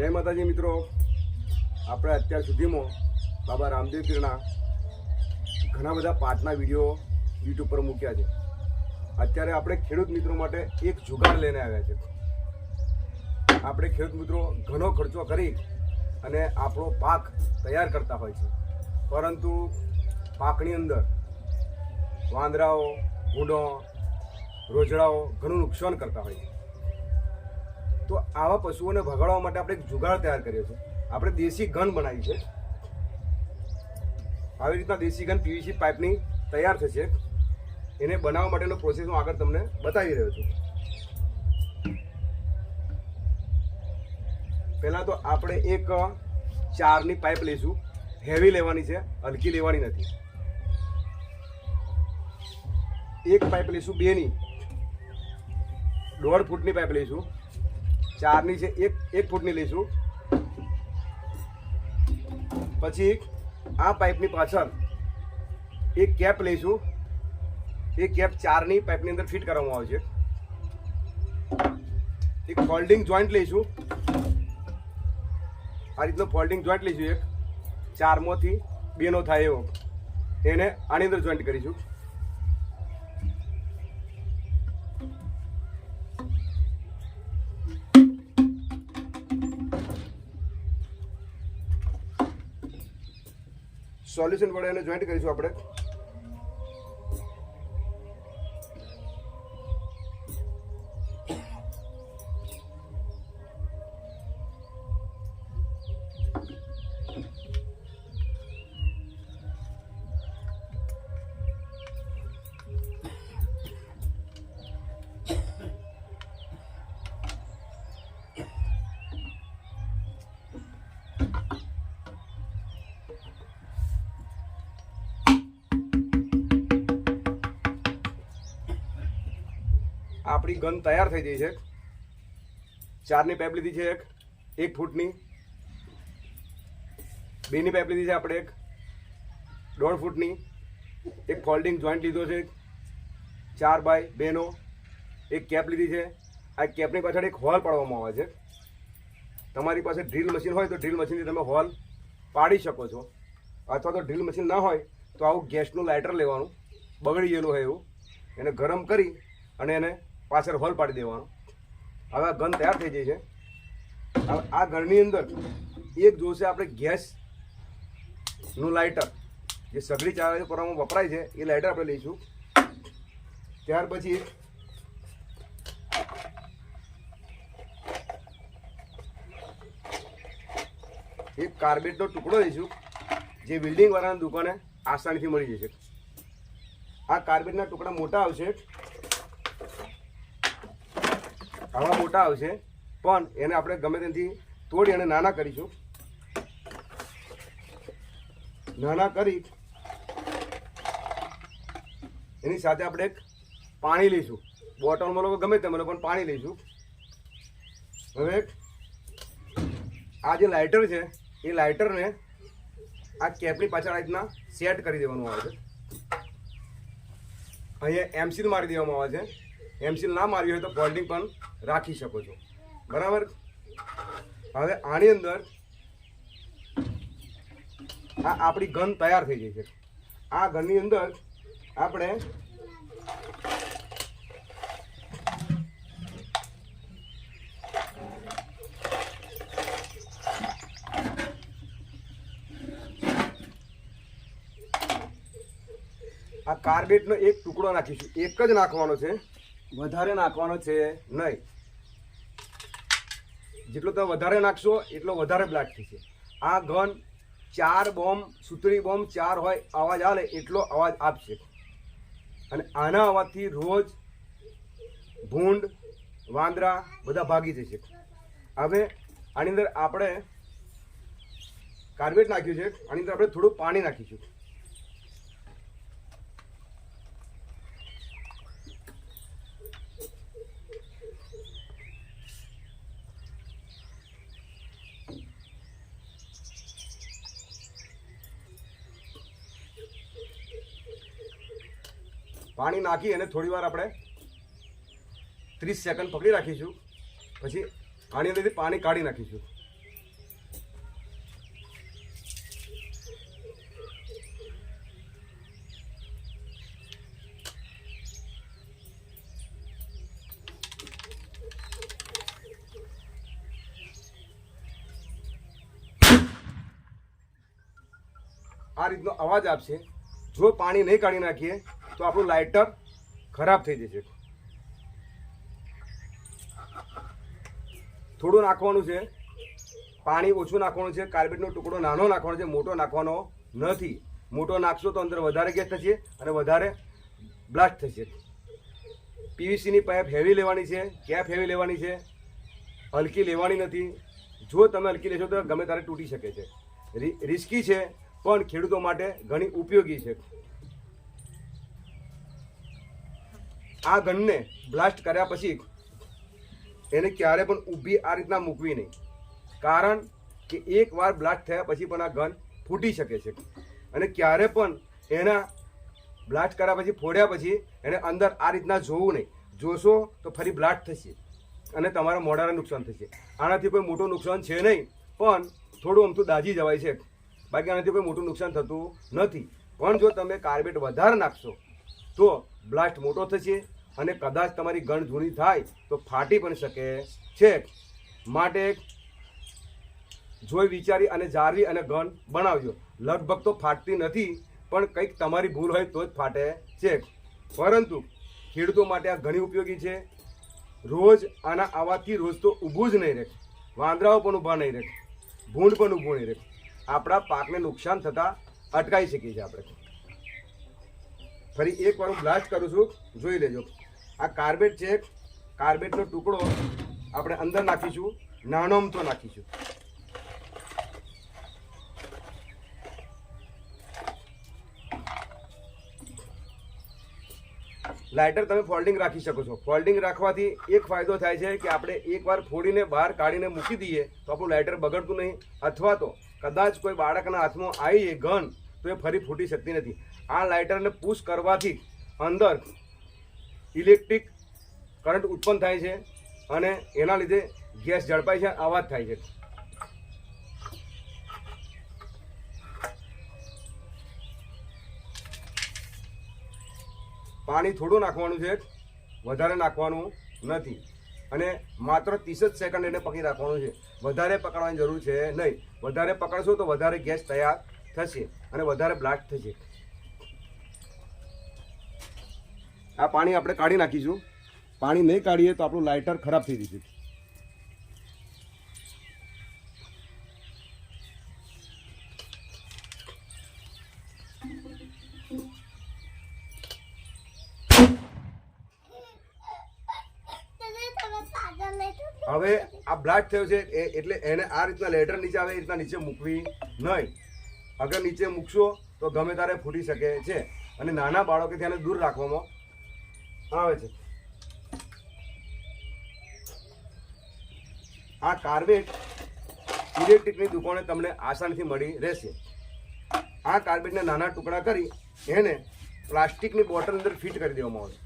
જય માતાજી મિત્રો. આપણે અત્યાર સુધીમાં બાબા રામદેવ પીરના ઘણા બધા પાઠના વીડિયો યુટ્યુબ પર મૂક્યા છે. અત્યારે આપણે ખેડૂત મિત્રો માટે એક જુગાર લઈને આવ્યા છે. આપણે ખેડૂત મિત્રો ઘણો ખર્ચો કરી અને આપણો પાક તૈયાર કરતા હોય છે. પરંતુ પાકની અંદર વાંદરાઓ, ભૂંડો, રોજડાઓ ઘણું નુકસાન કરતા હોય છે. તો આવા પશુઓને ભગાડવા માટે આપણે એક જુગાડ તૈયાર કર્યો છે. આપણે દેશી ગન બનાવી છે. આવી રીતના દેશી ગન પીવીસી પાઇપની તૈયાર થશે. એને બનાવવા માટેનો પ્રોસેસ હું આગળ તમને બતાવી રહ્યો છું. પહેલાં તો આપણે એક ચારની પાઇપ લઈશું. હેવી લેવાની છે, હલકી લેવાની નથી. એક પાઇપ લઈશું બેની. દોઢ ફૂટની પાઇપ લઈશું. ચારની છે, એક એક ફૂટની લઈશું. પછી આ પાઇપની પાછળ એક કેપ લઈશું. એ કેપ ચારની પાઇપની અંદર ફિટ કરવામાં આવે છે. એક ફોલ્ડિંગ જોઈન્ટ લઈશું. આ રીતનો ફોલ્ડિંગ જોઈન્ટ લઈશું એક. ચારમાંથી બેનો થાય એવો. એને આની અંદર જોઈન્ટ કરીશું. સોલ્યુશન વડે એને જોઈન્ટ કરીશું આપણે. આપણી ગન તૈયાર થઈ ગઈ છે. ચારની પાઇપ લીધી છે એક. એક ફૂટની. બેની પાઇપ લીધી છે આપણે એક. દોઢ ફૂટની. એક ફોલ્ડિંગ જોઈન્ટ લીધો છે ચાર બાય બેનો. એક કેપ લીધી છે. આ કેપની પાછળ એક હોલ પાડવામાં આવે છે. તમારી પાસે ડ્રીલ મશીન હોય તો ડ્રીલ મશીનથી તમે હોલ પાડી શકો છો. અથવા તો ડ્રીલ મશીન ના હોય તો આવું ગેસનું લાઇટર લેવાનું. બગડી ગયેલું હોય એવું. એને ગરમ કરી અને એને પાછળ હોલ પાડી દેવાનો. હવે આ ઘન તૈયાર થઈ જાય છે. હવે આ ઘરની અંદર એક જોશે આપણે ગેસનું લાઇટર જે સગડી ચાલે કરવામાં વપરાય છે, એ લાઇટર આપણે લઈશું. ત્યાર પછી એક કાર્બેટનો ટુકડો લઈશું, જે બિલ્ડિંગ વાળાની દુકાને આસાનીથી મળી જશે. આ કાર્બેટના ટુકડા મોટા આવશે. આવા મોટા આવશે, પણ એને આપણે ગમે તેથી તોડી અને નાના કરીશું. નાના કરી એની સાથે આપણે એક પાણી લઈશું. બોટલમાં લોકો ગમે તેમ પણ પાણી લઈશું. હવે આ જે લાઇટર છે, એ લાઇટરને આ કેપની પાછળ આ રીતના સેટ કરી દેવાનું આવે છે. અહીંયા એમસીલ મારી દેવામાં આવે છે. એમસીલ ના મારી હોય તો ફોલ્ડિંગ પણ રાખી શકો છો. બરાબર? હવે આની અંદર આ આપણી ગન તૈયાર થઈ ગઈ છે. આ ગનની અંદર આપણે આ કાર્બેટનો એક ટુકડો નાખીશું. એક જ નાખવાનો છે. વધારે નાખવાનો છે નહીં. જેટલો તમે વધારે નાખશો, એટલો વધારે બ્લાસ્ટ થશે. આ ગન ચાર બોમ્બ, સુતરી બોમ્બ ચાર હોય, અવાજ આવે એટલો અવાજ આપશે. અને આના અવાજથી રોજ ભૂંડ, વાંદરા બધા ભાગી જશે. હવે આની અંદર આપણે કાર્બેટ નાખ્યું છે. આની અંદર આપણે થોડું પાણી નાખીશું. પાણી નાખી અને થોડી વાર આપણે ત્રીસ સેકન્ડ પકડી રાખીશું. પછી આની અંદરથી પાણી કાઢી નાખીશું. આ રીતનો અવાજ આપશે. જો પાણી નહીં કાઢી નાખીએ તો આપણું લાઇટર ખરાબ થઈ જશે. થોડું નાખવાનું છે. પાણી ઓછું નાખવાનું છે. કાર્બેટનો ટુકડો નાનો નાખવાનો છે. મોટો નાખવાનો નથી. મોટો નાખશો તો અંદર વધારે ગેસ થશે અને વધારે બ્લાસ્ટ થશે. પીવીસીની પાઇપ હેવી લેવાની છે. કેપ હેવી લેવાની છે. હલકી લેવાની નથી. જો તમે હલકી લેશો તો ગમે ત્યારે તૂટી શકે છે. રિસ્કી છે, પણ ખેડૂતો માટે ઘણી ઉપયોગી છે. આ ગનને બ્લાસ્ટ કર્યા પછી એને ક્યારે પણ ઊભી આ રીતના મૂકવી નહીં. કારણ કે એકવાર બ્લાસ્ટ થયા પછી પણ આ ગન ફૂટી શકે છે. અને ક્યારે પણ એના બ્લાસ્ટ કર્યા પછી ફોડ્યા પછી એને અંદર આ રીતના જોવું નહીં. જોશો તો ફરી બ્લાસ્ટ થશે અને તમારા મોઢાને નુકસાન થશે. આનાથી કોઈ મોટું નુકસાન છે નહીં, પણ થોડું અમથું દાજી જવાય છે. બાકી આનાથી કોઈ મોટું નુકસાન થતું નથી. પણ જો તમે કાર્બેટ વધારે નાખશો તો બ્લાસ્ટ મોટો થશે અને કદાચ તમારી ગણ જૂની થાય તો ફાટી પણ શકે. છે માટે જોઈ વિચારી અને જાળવી અને ગણ બનાવજો. લગભગ તો ફાટતી નથી, પણ કંઈક તમારી ભૂલ હોય તો જ ફાટે. છે પરંતુ ખેડૂતો માટે આ ઘણી ઉપયોગી છે. રોજ આના આવાથી રોજ તો ઊભું જ નહીં રહે વાંદરાઓ પણ ઊભા નહીં રહે ભૂંડ પણ ઊભું નહીં રહે આપણા પાકને નુકસાન થતાં અટકાવી શકીએ છીએ આપણે. ફરી એક વાર હું બ્લાસ્ટ કરું છું. જોઈ લેજો. આ કાર્બેટ છે કાર્બેટનો ટુકડો આપણે અંદર નાખીશું. નાનો અમથો નાખીશું. લાઇટર તમે ફોલ્ડિંગ રાખી શકો છો. ફોલ્ડિંગ રાખવાથી એક ફાયદો થાય છે કે આપણે એકવાર ફોડીને બહાર કાઢીને મૂકી દઈએ તો આપણું લાઇટર બગડતું નહીં. અથવા તો કદાચ કોઈ બાળકના હાથમાં આવી ગન તો એ ફરી ફૂટી શકતી નથી. આ લાઇટરને પુશ કરવાથી અંદર ઇલેક્ટ્રિક કરંટ ઉત્પન્ન થાય છે અને એના લીધે ગેસ ઝડપાય છે, અવાજ થાય છે. પાણી થોડું નાખવાનું છે, વધારે નાખવાનું નથી. અને માત્ર ત્રીસ જ સેકન્ડ એને પકડી રાખવાનું છે. વધારે પકડવાની જરૂર છે નહીં. વધારે પકડશો તો વધારે ગેસ તૈયાર થશે અને વધારે બ્લાસ્ટ થશે. આ પાણી આપણે કાઢી નાખીશું. પાણી નહીં કાઢીએ તો આપણું લાઇટર ખરાબ થઈ જશે. હવે આ બ્લાસ્ટ થયો છે એટલે એને આ રીતના લેટર નીચે આવે, એ રીતના નીચે મૂકવી નહીં. અગર નીચે મૂકશો તો ગમે ત્યારે ફૂટી શકે છે. અને નાના બાળકો ત્યાંને દૂર રાખવામાં આવે છે. આ કાર્બેટ ઇલેક્ટ્રિકની દુકાને તમને આસાનીથી મળી રહેશે. આ કાર્બેટને નાના ટુકડા કરી એને પ્લાસ્ટિકની બોટલ અંદર ફિટ કરી દેવામાં આવશે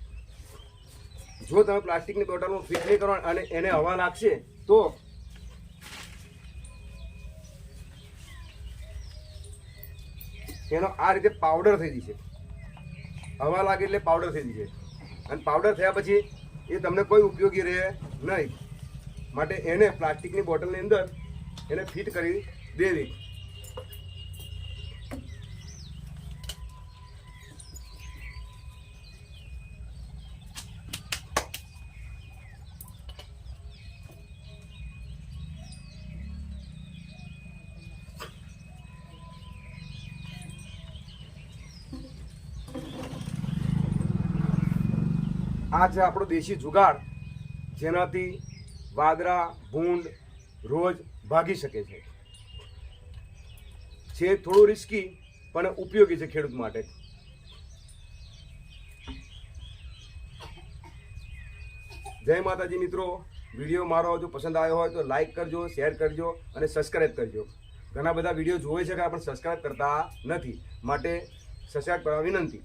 જો તમે પ્લાસ્ટિકની બોટલમાં ફિટ નહીં કરો અને એને હવા લાગશે તો એનો આ રીતે પાવડર થઈ જશે. હવા લાગે એટલે પાવડર થઈ જશે. અને પાવડર થયા પછી એ તમને કોઈ ઉપયોગી રહે નહીં. માટે એને પ્લાસ્ટિકની બોટલની અંદર એને ફિટ કરી દેવી. આ છે આપણો દેશી જુગાડ, જેનાથી વાદરા, ભૂંડ રોજ ભાગી શકે છે. જે થોડું રિસ્કી પણ ઉપયોગી છે ખેડૂત માટે. જય માતાજી મિત્રો, વીડિયો મારો જો પસંદ આવ્યો હોય તો લાઈક કરજો શેર કરજો અને સબસ્ક્રાઈબ કરજો. ઘણા બધા વીડિયો જોવે છે કે આપણે સબસ્ક્રાઈબ કરતા નથી. માટે સબસ્ક્રાઈબ કરવા વિનંતી.